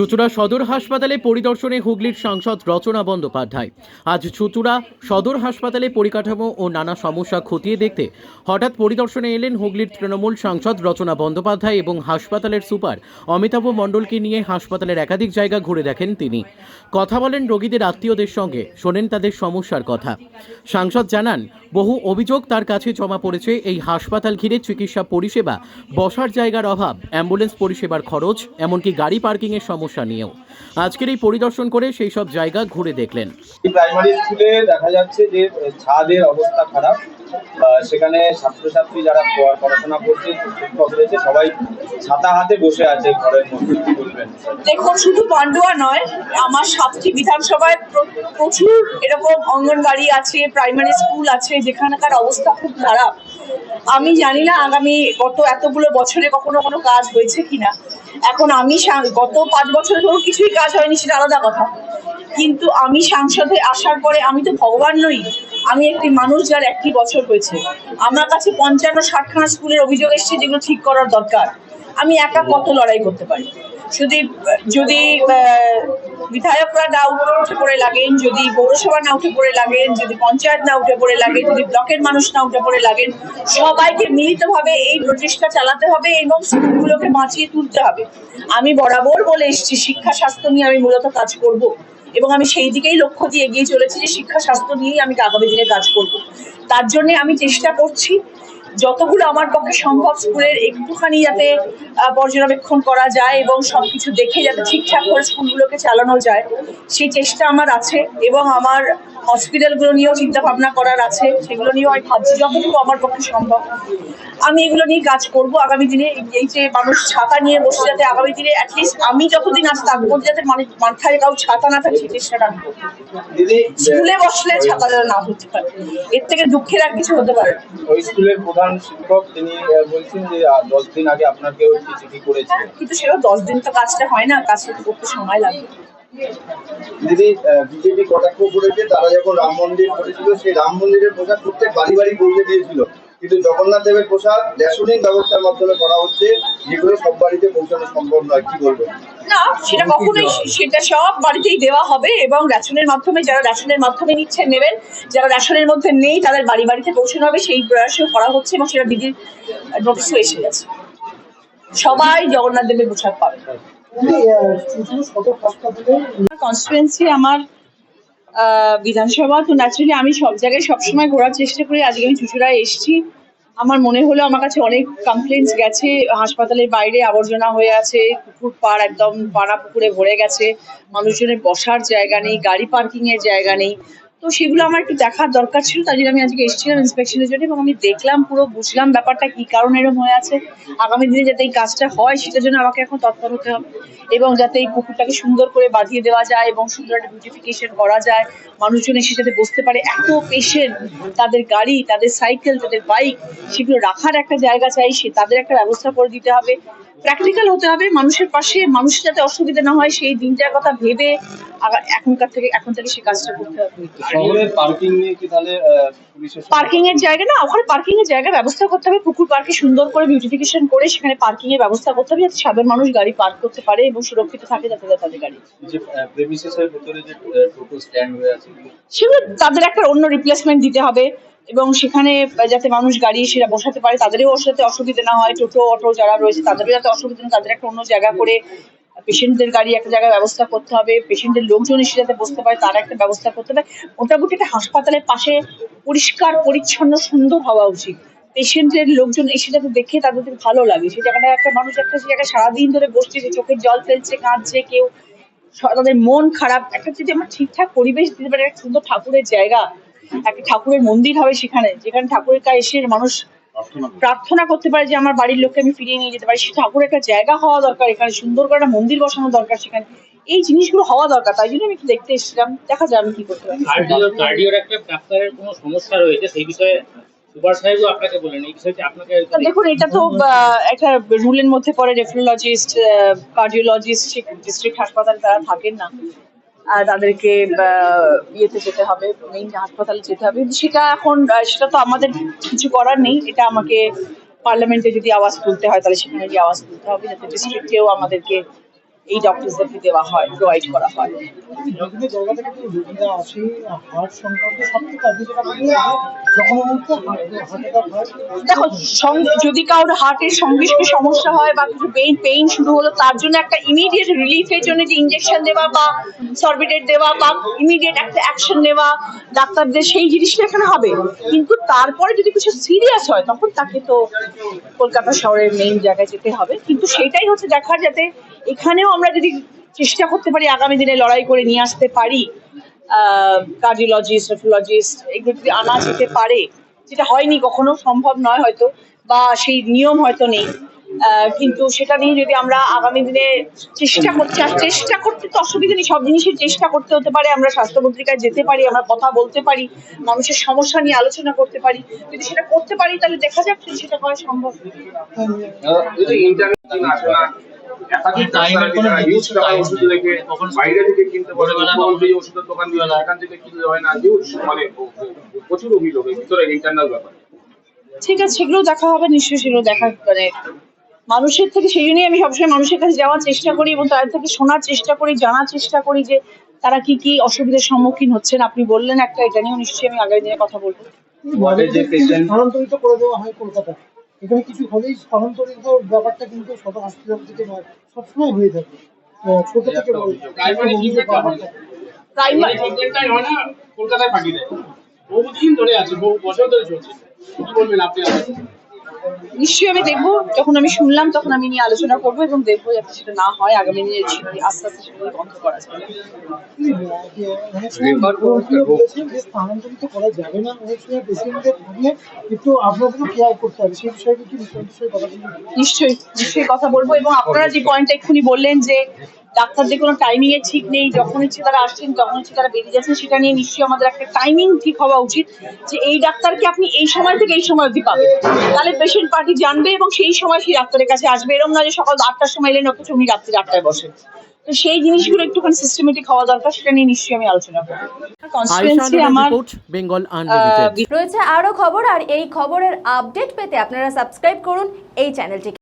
চুচুড়া সদর হাসপাতালে পরিদর্শনে হুগলির সাংসদ রচনা বন্দ্যোপাধ্যায়। আজ চুচুড়া সদর হাসপাতালে পরিকাঠামো ও নানা সমস্যা খতিয়ে দেখতে হঠাৎ পরিদর্শনে এলেন হুগলির তৃণমূল সাংসদ রচনা বন্দ্যোপাধ্যায় এবং হাসপাতালের সুপার অমিতাভ মণ্ডলকে নিয়ে হাসপাতালের একাধিক জায়গা ঘুরে দেখেন তিনি। কথা বলেন রোগীদের আত্মীয়দের সঙ্গে, শোনেন তাদের সমস্যার কথা। সাংসদ জানান, বহু অভিযোগ তার কাছে জমা পড়েছে, এই হাসপাতাল ঘিরে চিকিৎসা পরিষেবা বসার জায়গার অভাব, অ্যাম্বুলেন্স পরিষেবার খরচ, এমনকি গাড়ি পার্কিংয়ের সমস্যা। নিয়েও। আজকের এই পরিদর্শন করে সেই সব জায়গা ঘুরে দেখলেন। প্রাইমারি স্কুলে দেখা যাচ্ছে যে ছাদের অবস্থা খারাপ। সেখানে ছাত্রছাত্রী যারা পড়াশোনা করছে শিক্ষক রয়েছে সবাই ছাতা হাতে বসে আছে ঘরের মধ্যে বলবেন? দেখুন শুধু পান্ডুয়া নয় আমার সাতটি বিধানসভায় প্রচুর এরকম অঙ্গনবাড়ি আছে প্রাইমারি স্কুল আছে যেখানকার অবস্থা খুব খারাপ। আমি জানি না আগামী গত এতগুলো বছরে কখনো কোনো কাজ হয়েছে কিনা। এখন আমি গত পাঁচ বছর ধরো কিছুই কাজ হয়নি, সেটা আলাদা কথা। কিন্তু আমি সাংসদে আসার পরে আমি তো ভগবান নই, আমি একটি মানুষ যার একটি বছর হয়েছে। আমার কাছে পঞ্চান্ন, ষাটখানা স্কুলের অভিযোগ এসছে যেগুলো ঠিক করার দরকার। আমি একা কত লড়াই করতে পারি? যদি যদি বিধায়করা না উঠে পড়ে লাগেন, যদি পৌরসভা না উঠে পড়ে লাগেন, যদি পঞ্চায়েত না উঠে পড়ে লাগে যদি ব্লকের মানুষ না উঠে পড়ে লাগেন, সবাইকে মিলিতভাবে এই প্রচেষ্টা চালাতে হবে এবং স্কুলগুলোকে বাঁচিয়ে তুলতে হবে। আমি বরাবর বলে এসেছি, শিক্ষা, স্বাস্থ্য নিয়ে আমি মূলত কাজ করব এবং আমি সেই দিকেই লক্ষ্য দিয়ে এগিয়ে চলেছি যে শিক্ষা, স্বাস্থ্য নিয়েই আমি আগামী দিনে কাজ করব। তার জন্য আমি চেষ্টা করছি যতগুলো আমার পক্ষে সম্ভব স্কুলের একটুখানি যাতে পর্যবেক্ষণ করা যায় এবং সবকিছু দেখে যাতে ঠিকঠাক করে স্কুলগুলোকে চালানো যায় সেই চেষ্টা আমার আছে এবং আমার হসপিটালগুলো নিয়েও চিন্তা ভাবনা করার আছে সেগুলো নিয়েও আমি ভাবছি যতটুকু আমার পক্ষে সম্ভব। আমি এগুলো নিয়ে কাজ করব আগামী দিনে এই- যে মানুষ ছাতা নিয়ে বসে যাতে আগামী দিনে অ্যাটলিস্ট আমি যতদিন আজ থাকব যাতে মানে মাথায় কাউ ছাতা না থাকে সেই চেষ্টা রাখব স্কুলে বসলে ছাতা না হতে পারে এর থেকে দুঃখের আর কিছু হতে পারে ওই স্কুলের প্রধান শিক্ষক তিনি বলছেন যে দশ দিন আগে আপনাকেও একটি চিঠি করেছে কিন্তু সেটা দশ দিন তো কাজটা হয় না কাজটা করতে সময় লাগে। দিদি বিজেপি কটাক্ষ করেছে তারা যখন রাম মন্দির করেছিল সেই রাম মন্দিরের প্রচার করতে বাড়ি বাড়ি পৌঁছে দিয়েছিল। কিন্তু জগন্নাথ দেবের প্রসাদ রেশনিং ব্যবস্থার মাধ্যমে করা হচ্ছে যেগুলো সব বাড়িতে পৌঁছানো সম্ভব নয় কি বলবেন? না সেটা কখনোই সেটা সব বাড়িতেই দেওয়া হবে এবং রেশনের মাধ্যমে যারা রেশনের মাধ্যমে নিচ্ছেন নেবেন যারা রেশনের মধ্যে নেই তাদের বাড়ি বাড়িতে পৌঁছানো হবে সেই প্রয়াসও করা হচ্ছে এবং সেটা দিদির নোটিশও এসে গেছে। সবাই জগন্নাথ দেবের পোশাক পাবে। কনস্টিটুয়েন্সি আমার বিধানসভা, তো ন্যাচুরালি আমি সব জায়গায় সবসময় ঘোরার চেষ্টা করি। আজকে আমি চুচুড়ায় এসেছি। আমার মনে হলো আমার কাছে অনেক কমপ্লেন্টস গেছে। হাসপাতালের বাইরে আবর্জনা হয়ে আছে, পুকুর পাড় একদম পাড়া পুকুরে ভরে গেছে। মানুষজনের বসার জায়গা নেই, গাড়ি পার্কিং এর জায়গা নেই। তো সেগুলো আমার একটু দেখার দরকার ছিল, তাই জন্য আমি আজকে এসেছিলাম ইন্সপেকশনের জন্য এবং আমি দেখলাম পুরো, বুঝলাম ব্যাপারটা কি কারণে এরকম হয়ে আছে। আগামী দিনে যাতে এই কাজটা হয় সেটার জন্য আমাকে এখন তৎপর হতে হবে এবং যাতে এই পুকুরটাকে সুন্দর করে বাঁধিয়ে দেওয়া যায় এবং সুন্দর একটা বিউটিফিকেশন করা যায়। মানুষজন এসে যাতে বসতে পারে এত পেশেন্ট তাদের গাড়ি, তাদের সাইকেল তাদের বাইক সেগুলো রাখার একটা জায়গা চাই, সে তাদের একটা ব্যবস্থা করে দিতে হবে। প্র্যাকটিক্যাল হতে হবে মানুষের পাশে মানুষ যাতে অসুবিধা না হয় সেই দিনটার কথা ভেবে এখনকার থেকে এখন থেকে সে কাজটা করতে হবে। পার্কিং কি তাহলে পার্কিং এর জায়গা না ওখানে পার্কিং এর জায়গা ব্যবস্থা করতে হবে পুকুর পার্কে সুন্দর করে বিউটিফিকেশন করে সেখানে পার্কিং এর ব্যবস্থা করতে হবে যাতে সাধারণ মানুষ গাড়ি পার্ক করতে পারে এবং সুরক্ষিত থাকে যাতে তাদের গাড়ি। সেগুলো তাদের একটা অন্য রিপ্লেসমেন্ট দিতে হবে। এবং সেখানে যাতে মানুষ গাড়ি সেটা বসাতে পারে, তাদেরও সাথে অসুবিধা না হয়। টোটো, অটো যারা রয়েছে, তাদেরও যাতে অসুবিধা না তাদের একটা অন্য জায়গা করে পেশেন্টদের গাড়ি একটা জায়গায় ব্যবস্থা করতে হবে। পেশেন্টের লোকজন এসে যাতে বসতে পারে, তার একটা ব্যবস্থা করতে হবে মোটামুটি একটা হাসপাতালের পাশে পরিষ্কার, পরিচ্ছন্ন, সুন্দর হওয়া উচিত। পেশেন্টের লোকজন এসে যাতে দেখে তাদের ভালো লাগে। সেই জায়গাটা একটা মানুষ একটা সেই জায়গায় সারাদিন ধরে বসছে যে চোখের জল ফেলছে, কাঁদছে, কেউ তাদের মন খারাপ। একটা যদি আমরা ঠিকঠাক পরিবেশ দিতে পারি, একটা সুন্দর ঠাকুরের জায়গা একটা ঠাকুরের মন্দির হবে সেখানে যেখানে ঠাকুরের কাছে এসে মানুষ প্রার্থনা করতে পারে যে আমার বাড়ির লোককে আমি ফিরিয়ে নিয়ে যেতে পারি। সে ঠাকুরের একটা জায়গা হওয়া দরকার এখানে সুন্দর করে একটা মন্দির বসানো দরকার সেখানে। এই জিনিসগুলো হওয়া দরকার তাই জন্য আমি একটু দেখতে এসেছিলাম। দেখা যাবে আমি কি করতে পারি। কার্ডিও কার্ডিওর একটা ডাক্তারের কোনো সমস্যা রয়েছে সেই বিষয়ে সুপার সাহেবও আপনাকে বলেন। এই বিষয়টি আপনাকে তা দেখুন এটা তো আহ, একটা রুলের মধ্যে পড়ে নেফ্রোলজিস্ট কার্ডিওলজিস্ট ডিস্ট্রিক্ট হাসপাতালে তারা থাকেন না। তাদেরকে ইয়েতে যেতে হবে মেইন হাসপাতালে যেতে হবে। সেটা এখন সেটা তো আমাদের কিছু করার নেই। এটা আমাকে পার্লামেন্টে যদি আওয়াজ তুলতে হয়, তাহলে সেখানে গিয়ে আওয়াজ তুলতে হবে, যাতে ডিস্ট্রিক্টেও আমাদেরকে এই ডক্টরসদেরকে দেওয়া হয় প্রোভাইড করা হয়। দেখো যদি কারোর হার্টের সঙ্গে সমস্যা হয় বা কিছু পেইন পেইন শুরু হলো তার জন্য একটা ইমিডিয়েট রিলিফের জন্য যে ইনজেকশন দেওয়া বা সরবিটেট দেওয়া বা ইমিডিয়েট একটা অ্যাকশন নেওয়া ডাক্তারদের সেই জিনিসটা এখানে হবে। কিন্তু তারপরে যদি কিছু সিরিয়াস হয় তখন তাকে তো কলকাতা শহরের মেইন জায়গায় যেতে হবে। কিন্তু সেটাই হচ্ছে দেখার যাতে এখানেও আমরা যদি চেষ্টা করতে পারি আগামী দিনে লড়াই করে নিয়ে আসতে পারি কার্ডিওলজিস্ট নেফ্রোলজিস্ট এগুলো যদি আনা যেতে পারে, যেটা হয়নি কখনো, সম্ভব নয় হয়তো, বা সেই নিয়ম হয়তো নেই কিন্তু সেটা নিয়ে যদি আমরা আগামী দিনে চেষ্টা করছি আর চেষ্টা করতে তো অসুবিধা নেই, সব জিনিসের চেষ্টা করতে হতে পারে, আমরা স্বাস্থ্য পত্রিকায় যেতে পারি, আমরা কথা বলতে পারি, মানুষের সমস্যা নিয়ে আলোচনা করতে পারি, যদি সেটা করতে পারি তাহলে দেখা যাক সেটা করা সম্ভব। যদি ইন্টারনেট আসে না একাধিক টাইমের কোনো ডাক্তার ইউজ নির্দিষ্ট টাকা time ওষুধ নেই। রেখে কখন বাইরে থেকে কিনতে পারে ভোরবেলা মুখ্যমন্ত্রী যে ওষুধের দোকান দিয়ে থেকে কিনতে হয় না মানে প্রচুর অভিযোগ ভিতরে ইন্টারনাল ব্যাপার। ঠিক আছে সেগুলো দেখা হবে নিশ্চয়ই সেগুলো দেখা মানে মানুষের থেকে সেই জন্যই আমি সবসময় মানুষের কাছে যাওয়ার চেষ্টা করি এবং তাদের থেকে শোনার চেষ্টা করি জানার চেষ্টা করি যে তারা কি কি অসুবিধার সম্মুখীন হচ্ছেন। আপনি বললেন একটা এটা নিয়েও নিশ্চয়ই আমি আগামী দিনে কথা বলব। এখানে কিছু হলেই স্থানান্তরিত ব্যাপারটা কিন্তু সদর হাসপাতাল থেকে নয় সবসময় হয়ে থাকে। ছোট থেকে বড়। হয় কলকাতায় পাঠিয়ে দেয়। বহুদিন ধরে আছে বহু বছর ধরে চলছে। কি বলবেন আপনি? নিশ্চয়ই আমি দেখব যখন আমি শুনলাম তখন আমি নিয়ে আলোচনা করব এবং দেখব যাতে সেটা না হয় আগামী দিনে আস্তে আস্তে সেগুলি বন্ধ করা যায় স্থানান্তরিত করা যাবে না একটু আপনাদেরও কেয়ার করতে হবে সেই বিষয়ে নিশ্চয়ই নিশ্চয়ই কথা বলব এবং আপনারা যে পয়েন্টটা এক্ষুনি বললেন যে ডাক্তারদের কোনো টাইমিং এর ঠিক নেই যখন ইচ্ছে তারা আসছেন যখন ইচ্ছে তারা বেরিয়ে যাচ্ছেন সেটা নিয়ে নিশ্চয়ই আমাদের একটা টাইমিং ঠিক হওয়া উচিত যে এই ডাক্তারকে আপনি এই সময় থেকে এই সময় অবধি পাবেন। তাহলে পেশেন্ট পার্টি জানবে এবং সেই সময় সেই ডাক্তারের কাছে আসবে। এরকম না যে সকাল আটটার সময় এলেন অথচ উনি রাত্রি আটটায় বসেন। তো সেই জিনিসগুলো একটুখানি সিস্টেমেটিক হওয়া দরকার সেটা নিয়ে নিশ্চয়ই আমি আলোচনা করব। রয়েছে আরও খবর আর এই খবরের আপডেট পেতে আপনারা সাবস্ক্রাইব করুন এই চ্যানেলটিকে